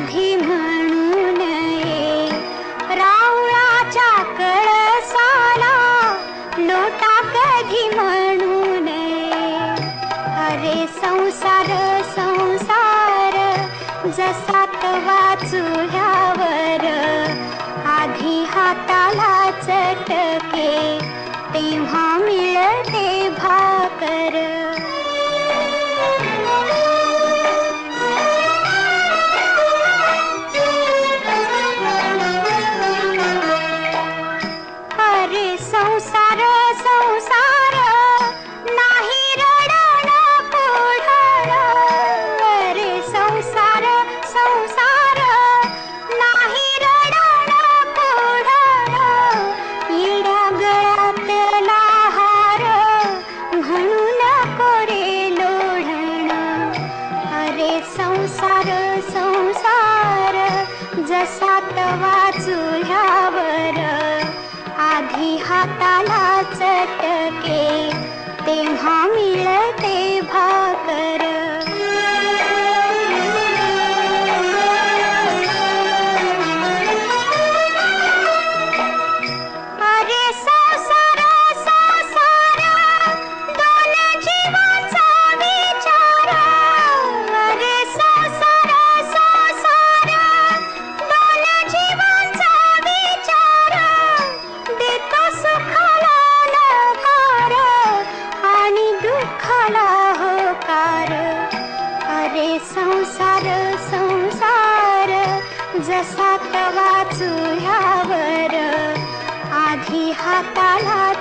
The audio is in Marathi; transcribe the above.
कधी म्हणू नये रावळाच्या कळसाला लोटा कधी म्हणू नये अरे संसार संसार जसा तवा चुल्यावर आधी हाताला चटके तेव्हा मिळते भाकर. आधी हाताला चटके तेव्हा मिळते भा संसार संसार जसा तवा चुल्यावर आधी हाताला